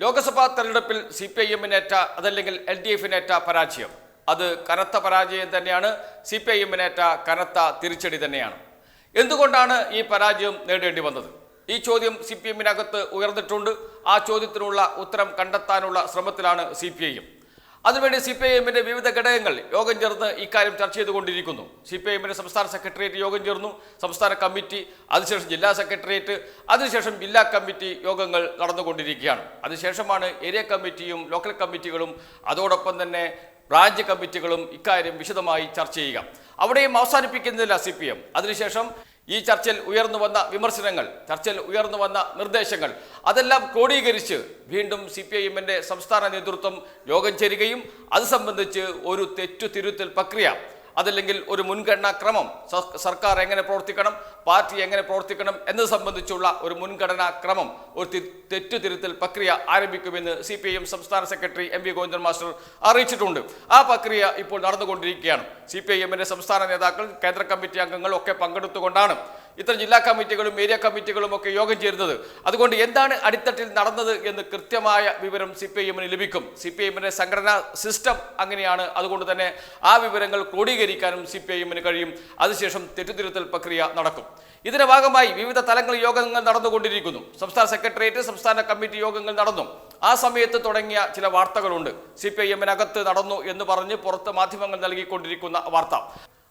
ലോക്സഭാ തെരഞ്ഞെടുപ്പിൽ C P I എമ്മിനേറ്റ അതല്ലെങ്കിൽ L D എഫിനേറ്റ പരാജയം. അത് കനത്ത പരാജയം തന്നെയാണ്. സി പി ഐ എമ്മിനേറ്റ കനത്ത തിരിച്ചടി തന്നെയാണ്. എന്തുകൊണ്ടാണ് ഈ പരാജയം നേടേണ്ടി വന്നത്? ഈ ചോദ്യം സി പി എമ്മിനകത്ത് ഉയർന്നിട്ടുണ്ട്. ആ ചോദ്യത്തിനുള്ള ഉത്തരം കണ്ടെത്താനുള്ള ശ്രമത്തിലാണ് സി പി ഐ എം. അതിനുവേണ്ടി സി പി ഐ എമ്മിന്റെ വിവിധ ഘടകങ്ങൾ യോഗം ചേർന്ന് ഇക്കാര്യം ചർച്ച ചെയ്തുകൊണ്ടിരിക്കുന്നു. സി പി ഐ എമ്മിന്റെ സംസ്ഥാന സെക്രട്ടേറിയറ്റ് യോഗം ചേർന്നു സംസ്ഥാന കമ്മിറ്റി അതിനുശേഷം ജില്ലാ സെക്രട്ടേറിയറ്റ് അതിനുശേഷം ജില്ലാ കമ്മിറ്റി യോഗങ്ങൾ നടന്നുകൊണ്ടിരിക്കുകയാണ്. അതിനുശേഷമാണ് ഏരിയ കമ്മിറ്റിയും ലോക്കൽ കമ്മിറ്റികളും അതോടൊപ്പം തന്നെ ബ്രാഞ്ച് കമ്മിറ്റികളും ഇക്കാര്യം വിശദമായി ചർച്ച ചെയ്യുക. അവിടെയും അവസാനിപ്പിക്കുന്നില്ല സി പി എം അതിനുശേഷം ഈ ചർച്ചയിൽ ഉയർന്നു വന്ന വിമർശനങ്ങൾ ചർച്ചയിൽ ഉയർന്നു വന്ന നിർദ്ദേശങ്ങൾ അതെല്ലാം ക്രോഡീകരിച്ച് വീണ്ടും സി പി ഐ എമ്മിന്റെ സംസ്ഥാന നേതൃത്വം യോഗം ചേരുകയും അത് സംബന്ധിച്ച് ഒരു തെറ്റു തിരുത്തൽ പ്രക്രിയ അതല്ലെങ്കിൽ ഒരു മുൻഗണനാക്രമം സർക്കാർ എങ്ങനെ പ്രവർത്തിക്കണം പാർട്ടി എങ്ങനെ പ്രവർത്തിക്കണം എന്നത് സംബന്ധിച്ചുള്ള ഒരു മുൻഗണനാക്രമം ഒരു തെറ്റുതിരുത്തൽ പ്രക്രിയ ആരംഭിക്കുമെന്ന് സി പി എം സംസ്ഥാന secretary M V Govindan master അറിയിച്ചിട്ടുണ്ട്. ആ പ്രക്രിയ ഇപ്പോൾ നടന്നുകൊണ്ടിരിക്കുകയാണ്. സി പി ഐ എമ്മിന്റെ സംസ്ഥാന നേതാക്കൾ കേന്ദ്ര കമ്മിറ്റി അംഗങ്ങൾ ഒക്കെ പങ്കെടുത്തുകൊണ്ടാണ് ഇത്തരം ജില്ലാ കമ്മിറ്റികളും ഏരിയ കമ്മിറ്റികളും ഒക്കെ യോഗം ചേരുന്നത്. അതുകൊണ്ട് എന്താണ് അടിത്തട്ടിൽ നടന്നത് എന്ന് കൃത്യമായ വിവരം സി പി എമ്മിന് ലഭിക്കും. സി പി ഐ സംഘടനാ സിസ്റ്റം അങ്ങനെയാണ്. അതുകൊണ്ട് തന്നെ ആ വിവരങ്ങൾ ക്രോഡീകരിക്കാനും സി പി എമ്മിന് കഴിയും. അതിനുശേഷം തെറ്റുതിരുത്തൽ പ്രക്രിയ നടക്കും. ഇതിന്റെ ഭാഗമായി വിവിധ തലങ്ങളിൽ യോഗങ്ങൾ നടന്നുകൊണ്ടിരിക്കുന്നു. സംസ്ഥാന സെക്രട്ടേറിയറ്റ് സംസ്ഥാന കമ്മിറ്റി യോഗങ്ങൾ നടന്നു. ആ സമയത്ത് തുടങ്ങിയ ചില വാർത്തകളുണ്ട്. സി പി ഐ എമ്മിനകത്ത് നടന്നു എന്ന് പറഞ്ഞ് പുറത്ത് മാധ്യമങ്ങൾ നൽകിക്കൊണ്ടിരിക്കുന്ന വാർത്ത.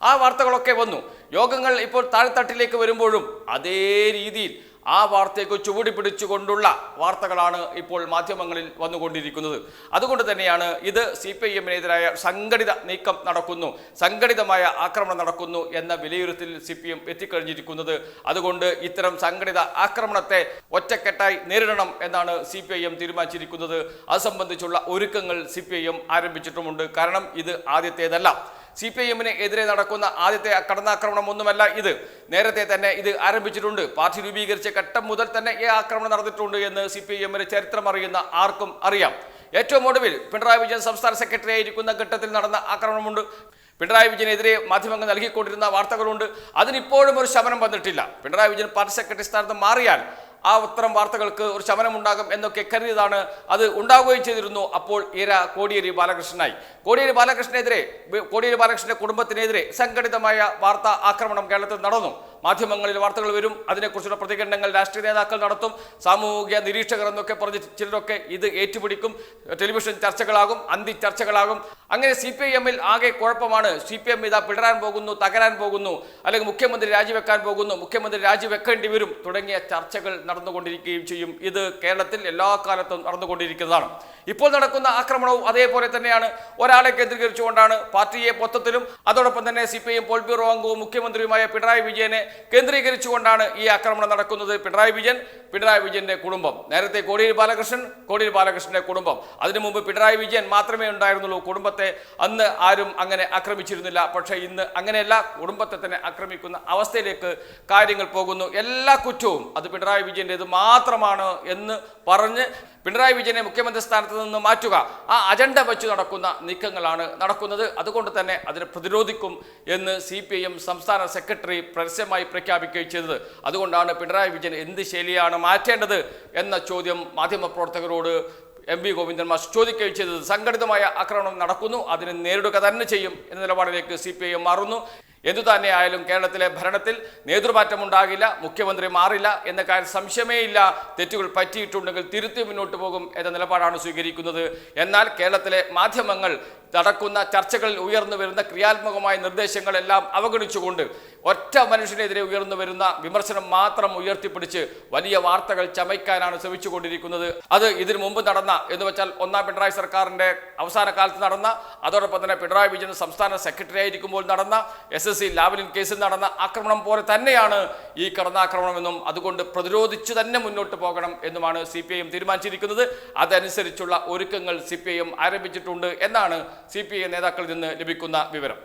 ആ വാർത്തകളൊക്കെ വന്നു. യോഗങ്ങൾ ഇപ്പോൾ താഴെത്തട്ടിലേക്ക് വരുമ്പോഴും അതേ രീതിയിൽ ആ വാർത്തയ്ക്ക് ചുവടി പിടിച്ചുകൊണ്ടുള്ള വാർത്തകളാണ് ഇപ്പോൾ മാധ്യമങ്ങളിൽ വന്നുകൊണ്ടിരിക്കുന്നത്. അതുകൊണ്ട് തന്നെയാണ് ഇത് സി പി ഐ എമ്മിനെതിരായ സംഘടിത നീക്കം നടക്കുന്നു. സംഘടിതമായ ആക്രമണം നടക്കുന്നു എന്ന വിലയിരുത്തൽ സി പി എം എത്തിക്കഴിഞ്ഞിരിക്കുന്നത്. അതുകൊണ്ട് ഇത്തരം സംഘടിത ആക്രമണത്തെ ഒറ്റക്കെട്ടായി നേരിടണം എന്നാണ് സി പി ഐ എം തീരുമാനിച്ചിരിക്കുന്നത്. അത് സംബന്ധിച്ചുള്ള ഒരുക്കങ്ങൾ സി പി ഐ എം ആരംഭിച്ചിട്ടുമുണ്ട്. കാരണം ഇത് ആദ്യത്തേതല്ല. സി പി ഐ എമ്മിന് എതിരെ നടക്കുന്ന ആദ്യത്തെ കടന്നാക്രമണം ഒന്നുമല്ല ഇത്. നേരത്തെ തന്നെ ഇത് ആരംഭിച്ചിട്ടുണ്ട്. പാർട്ടി രൂപീകരിച്ച ഘട്ടം മുതൽ തന്നെ ഈ ആക്രമണം നടന്നിട്ടുണ്ട് എന്ന് സി പി ഐ എമ്മിന് ചരിത്രം അറിയുന്ന ആർക്കും അറിയാം. ഏറ്റവും ഒടുവിൽ പിണറായി വിജയൻ സംസ്ഥാന സെക്രട്ടറി ആയിരിക്കുന്ന ഘട്ടത്തിൽ നടന്ന ആക്രമണമുണ്ട്. പിണറായി വിജയനെതിരെ മാധ്യമങ്ങൾ നൽകിക്കൊണ്ടിരുന്ന വാർത്തകളുണ്ട്. അതിനിപ്പോഴും ഒരു ശമനം വന്നിട്ടില്ല. പിണറായി വിജയൻ പാർട്ടി സെക്രട്ടറി സ്ഥാനത്ത് മാറിയാൽ ആ ഉത്തരം വാർത്തകൾക്ക് ഒരു ശമനമുണ്ടാകും എന്നൊക്കെ കരുതിയതാണ് അത് ഉണ്ടാവുകയും ചെയ്തിരുന്നു. അപ്പോൾ ഇര കോടിയേരി ബാലകൃഷ്ണനായി. കോടിയേരി ബാലകൃഷ്ണനെതിരെ കോടിയേരി ബാലകൃഷ്ണന്റെ കുടുംബത്തിനെതിരെ സംഘടിതമായ വാർത്താ ആക്രമണം കേരളത്തിൽ നടന്നു. മാധ്യമങ്ങളിൽ വാർത്തകൾ വരും. അതിനെക്കുറിച്ചുള്ള പ്രതികരണങ്ങൾ രാഷ്ട്രീയ നേതാക്കൾ നടത്തും. സാമൂഹിക നിരീക്ഷകർ എന്നൊക്കെ പറഞ്ഞ് ചിലരൊക്കെ ഇത് ഏറ്റുപിടിക്കും. ടെലിവിഷൻ ചർച്ചകളാകും അന്തി ചർച്ചകളാകും. അങ്ങനെ സി പി ഐ എമ്മിൽ ആകെ കുഴപ്പമാണ്. സി പി എം ഇതാ പിടരാൻ പോകുന്നു തകരാൻ പോകുന്നു അല്ലെങ്കിൽ മുഖ്യമന്ത്രി രാജിവെക്കാൻ പോകുന്നു മുഖ്യമന്ത്രി രാജിവെക്കേണ്ടി വരും തുടങ്ങിയ ചർച്ചകൾ നടന്നുകൊണ്ടിരിക്കുകയും ചെയ്യും. ഇത് കേരളത്തിൽ എല്ലാ കാലത്തും നടന്നുകൊണ്ടിരിക്കുന്നതാണ്. ഇപ്പോൾ നടക്കുന്ന ആക്രമണവും അതേപോലെ തന്നെയാണ്. ഒരാളെ കേന്ദ്രീകരിച്ചുകൊണ്ടാണ് പാർട്ടിയെ മൊത്തത്തിലും. അതോടൊപ്പം തന്നെ C P I M politburo അംഗവും മുഖ്യമന്ത്രിയുമായ പിണറായി വിജയനെ കേന്ദ്രീകരിച്ചുകൊണ്ടാണ് ഈ ആക്രമണം നടക്കുന്നത്. പിണറായി വിജയൻ പിണറായി വിജയന്റെ കുടുംബം. നേരത്തെ കോടിയേരി ബാലകൃഷ്ണൻ കോടിയേരി ബാലകൃഷ്ണന്റെ കുടുംബം. അതിനു മുമ്പ് പിണറായി വിജയൻ മാത്രമേ ഉണ്ടായിരുന്നുള്ളൂ. കുടുംബത്തെ അന്ന് ആരും അങ്ങനെ ആക്രമിച്ചിരുന്നില്ല. പക്ഷേ ഇന്ന് അങ്ങനെയല്ല. കുടുംബത്തെ തന്നെ ആക്രമിക്കുന്ന അവസ്ഥയിലേക്ക് കാര്യങ്ങൾ പോകുന്നു. എല്ലാ കുറ്റവും അത് പിണറായി വിജയന്റെത് മാത്രമാണ് എന്ന് പറഞ്ഞ് പിണറായി വിജയനെ മുഖ്യമന്ത്രി സ്ഥാനത്ത് നിന്ന് മാറ്റുക. ആ അജണ്ട വെച്ച് നടക്കുന്ന നീക്കങ്ങളാണ് നടക്കുന്നത്. അതുകൊണ്ട് തന്നെ അതിനെ പ്രതിരോധിക്കും എന്ന് സി സംസ്ഥാന സെക്രട്ടറി പരസ്യമായി പ്രഖ്യാപിക്കുകയും ചെയ്തത്. അതുകൊണ്ടാണ് പിണറായി വിജയൻ എന്ത് ശൈലിയാണ് മാറ്റേണ്ടത് എന്ന ചോദ്യം മാധ്യമപ്രവർത്തകരോട് എം വി ഗോവിന്ദൻ മാഷ് ചോദിക്കുകയും ചെയ്തത്. സംഘടിതമായ ആക്രമണം നടക്കുന്നു. അതിനെ നേരിടുക തന്നെ ചെയ്യും എന്ന നിലപാടിലേക്ക് സി പി ഐ എം മാറുന്നു. എന്തു തന്നെ കേരളത്തിലെ ഭരണത്തിൽ നേതൃമാറ്റം ഉണ്ടാകില്ല മുഖ്യമന്ത്രി മാറില്ല എന്ന കാര്യം സംശയമേയില്ല. തെറ്റുകൾ പറ്റിയിട്ടുണ്ടെങ്കിൽ തിരുത്തി മുന്നോട്ട് പോകും എന്ന നിലപാടാണ് സ്വീകരിക്കുന്നത്. എന്നാൽ കേരളത്തിലെ മാധ്യമങ്ങൾ നടക്കുന്ന ചർച്ചകളിൽ ഉയർന്നു വരുന്ന ക്രിയാത്മകമായ നിർദ്ദേശങ്ങളെല്ലാം അവഗണിച്ചുകൊണ്ട് ഒറ്റ മനുഷ്യനെതിരെ ഉയർന്നു വരുന്ന വിമർശനം മാത്രം ഉയർത്തിപ്പിടിച്ച് വലിയ വാർത്തകൾ ചമയ്ക്കാനാണ് ശ്രമിച്ചുകൊണ്ടിരിക്കുന്നത്. അത് ഇതിനു മുമ്പ് നടന്ന എന്ന് വെച്ചാൽ ഒന്നാം പിണറായി സർക്കാരിന്റെ അവസാന കാലത്ത് നടന്ന അതോടൊപ്പം തന്നെ പിണറായി വിജയൻ സംസ്ഥാന സെക്രട്ടറി ആയിരിക്കുമ്പോൾ നടന്ന എസ്. എസ് സി ലാവലിൻ കേസിൽ നടന്ന ആക്രമണം പോലെ തന്നെയാണ് ഈ കടന്നാക്രമണമെന്നും അതുകൊണ്ട് പ്രതിരോധിച്ചു തന്നെ മുന്നോട്ട് പോകണം എന്നുമാണ് സി പി ഐ എം തീരുമാനിച്ചിരിക്കുന്നത്. അതനുസരിച്ചുള്ള ഒരുക്കങ്ങൾ സി പി ഐ എം ആരംഭിച്ചിട്ടുണ്ട് എന്നാണ് സി പി ഐ നേതാക്കളിൽ നിന്ന് ലഭിക്കുന്ന വിവരം.